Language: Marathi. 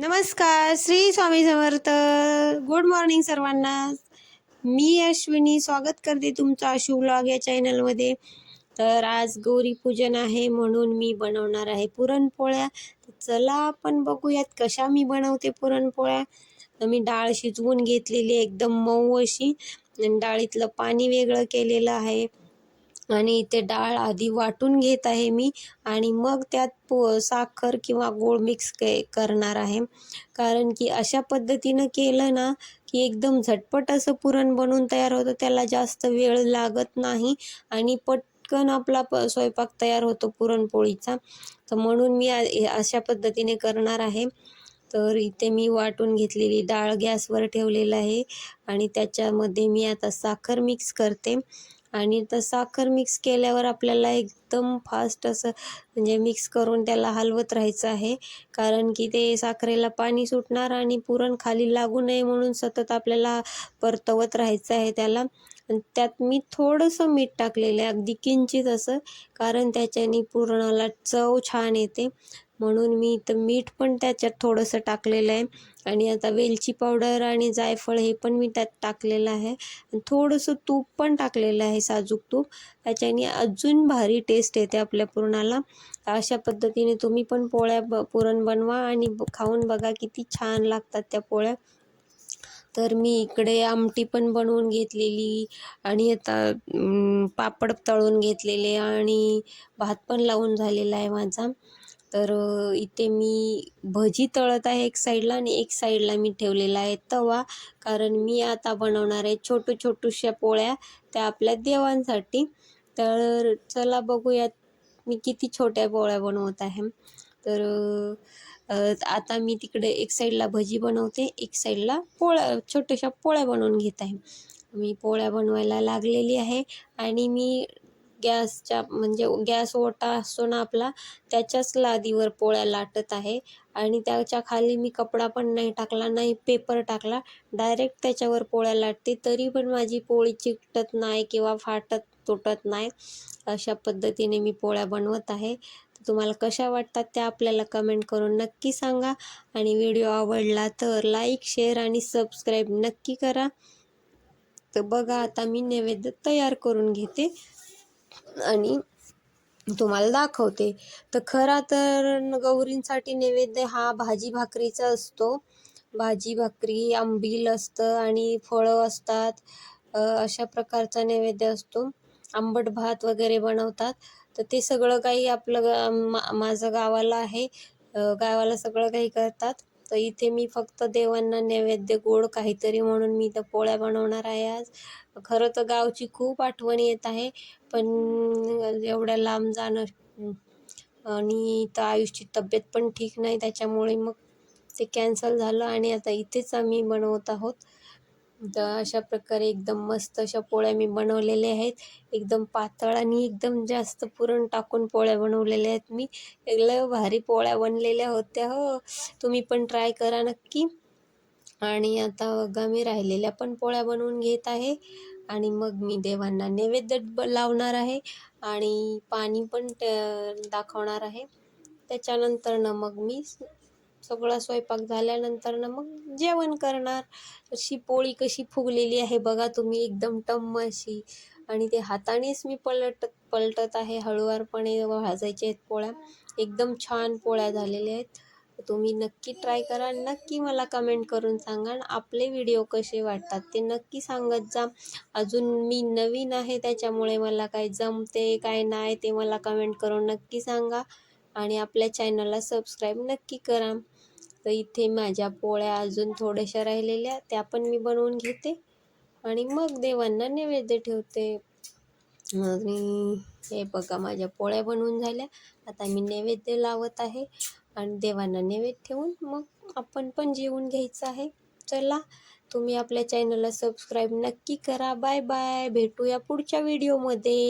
नमस्कार श्री स्वामी समर्थ. गुड मॉर्निंग सर्वांना. मी अश्विनी स्वागत करते तुमचं आशू ब्लॉग या चॅनलमध्ये तर आज गौरी पूजन आहे म्हणून मी बनवणार आहे पुरणपोळ्या. तर चला आपण बघूयात कशा मी बनवते पुरणपोळ्या. तर मी डाळ शिजवून घेतलेली आहे एकदम मऊ अशी. डाळीतलं पाणी वेगळं केलेलं आहे. आणि इथे डाळ आधी वाटून घेत आहे मी आणि मग त्यात पो साखर किंवा गूळ मिक्स के करणार आहे. कारण की अशा पद्धतीनं केलं ना की एकदम झटपट असं पुरण बनवून तयार होतं. त्याला जास्त वेळ लागत नाही आणि पटकन आपला प स्वयंपाक तयार होतो पुरणपोळीचा. तर म्हणून मी हे अशा पद्धतीने करणार आहे. तर इथे मी वाटून घेतलेली डाळ गॅसवर ठेवलेलं आहे आणि त्याच्यामध्ये मी आता साखर मिक्स करते. आणि तर साखर मिक्स केल्यावर आपल्याला एकदम फास्ट असं म्हणजे मिक्स करून त्याला हलवत राहायचं आहे. कारण की ते साखरेला पाणी सुटणार आणि पुरण खाली लागू नये म्हणून सतत आपल्याला परतवत राहायचं आहे त्याला. त्यात मी थोडंसं मीठ टाकलेलं आहे अगदी किंचित असं कारण त्याच्याने पुरणाला चव छान येते. म्हणून मी इथं मीठ पण त्याच्यात थोडंसं टाकलेलं आहे. आणि आता वेलची पावडर आणि जायफळ हे पण मी त्यात टाकलेलं आहे. आणि थोडंसं तूप पण टाकलेलं आहे साजूक तूप. त्याच्याने अजून भारी टेस्ट येते आपल्या पुरणाला. अशा पद्धतीने तुम्ही पण पोळ्या ब पुरण बनवा आणि ब- खाऊन बघा किती छान लागतात त्या पोळ्या. तर मी इकडे आमटी पण बनवून घेतलेली आणि आता पापड तळून घेतलेले आणि भात पण लावून झालेला आहे माझा. तर इथे मी भजी तळत आहे एक साईडला आणि एक साईडला मी ठेवलेला आहे तवा. कारण मी आता बनवणार आहे छोटू छोटूशा पोळ्या त्या आपल्या देवांसाठी. तर चला बघूयात मी किती छोट्या पोळ्या बनवत आहे. तर आता मी तिकडे एक साईडला भजी बनवते एक साईडला पोळ्या छोट्याशा पोळ्या बनवून घेत आहे. मी पोळ्या बनवायला लागलेली आहे आणि मी गॅसच्या म्हणजे गॅस ओटा असतो ना आपला त्याच्याच लादीवर पोळ्या लाटत आहे. आणि त्याच्याखाली मी कपडा पण नाही टाकला नाही पेपर टाकला. डायरेक्ट त्याच्यावर पोळ्या लाटते. तरी पण माझी पोळी चिकटत नाही किंवा फाटत तुटत नाही. अशा पद्धतीने मी पोळ्या बनवत आहे. तर तुम्हाला कशा वाटतात त्या आपल्याला कमेंट करून नक्की सांगा. आणि व्हिडिओ आवडला तर लाईक शेअर आणि सबस्क्राईब नक्की करा. तर बघा आता मी नैवेद्य तयार करून घेते. आणि तुम्हाला दाखवते. तर खरा तर गौरींसाठी नैवेद्य हा भाजी भाकरीचा असतो. भाजी भाकरी आंबील असतं आणि फळं असतात. अशा प्रकारचा नैवेद्य असतो. आंबट भात वगैरे बनवतात. तर ते सगळं काही आपलं मा- माझं गावाला आहे. गावाला सगळं काही करतात. तर इथे मी फक्त देवांना नैवेद्य गोड काहीतरी म्हणून मी इथं पोळ्या बनवणार आहे आज. खरं तर गावची खूप आठवण येत आहे पण एवढ्या लांब जाणं आणि तर आयुषची तब्येत पण ठीक नाही त्याच्यामुळे मग ते कॅन्सल झालं आणि आता इथेच आम्ही बनवत आहोत. तर अशा प्रकारे एकदम मस्त अशा पोळ्या मी बनवलेल्या आहेत. एकदम पातळ आणि एकदम जास्त पुरण टाकून पोळ्या बनवलेल्या आहेत मी. लय भारी पोळ्या बनलेल्या होत्या हो. तुम्ही पण ट्राय करा नक्की. आणि आता बघा मी राहिलेल्या पण पोळ्या बनवून घेत आहे. आणि मग मी देवांना नैवेद्य ब- लावणार आहे. आणि पाणी पण दाखवणार आहे. त्याच्यानंतर ना मग मी सगळा स्वयंपाक झाल्यानंतर ना मग जेवण करणार. अशी पोळी कशी फुगलेली आहे बघा तुम्ही एकदम टम्म अशी. आणि ते हातानेच मी पलटत पलटत आहे हळूवारपणे भाजायचे आहेत पोळ्या. एकदम छान पोळ्या झालेल्या आहेत. तुम्ही नक्की ट्राय करा नक्की मला कमेंट करून सांगा आपले व्हिडिओ कसे वाटतात ते नक्की सांगत जा. अजून मी नवीन आहे त्याच्यामुळे मला काय जमते काय नाही ते मला कमेंट करून नक्की सांगा. आणि आपल्या चॅनलला सबस्क्राईब नक्की करा. तर इथे माझ्या पोळ्या अजून थोड्याशा राहिलेल्या त्या पण मी बनवून घेते. आणि मग देवांना नैवेद्य ठेवते. आणि हे बघा माझ्या पोळ्या बनवून झाल्या. आता मी नैवेद्य लावत आहे आणि देवांना नैवेद्य ठेवून मग आपण पण जेवून घ्यायचं आहे. चला तुम्ही आपल्या चॅनलला सबस्क्राईब नक्की करा. बाय बाय भेटूया पुढच्या व्हिडिओमध्ये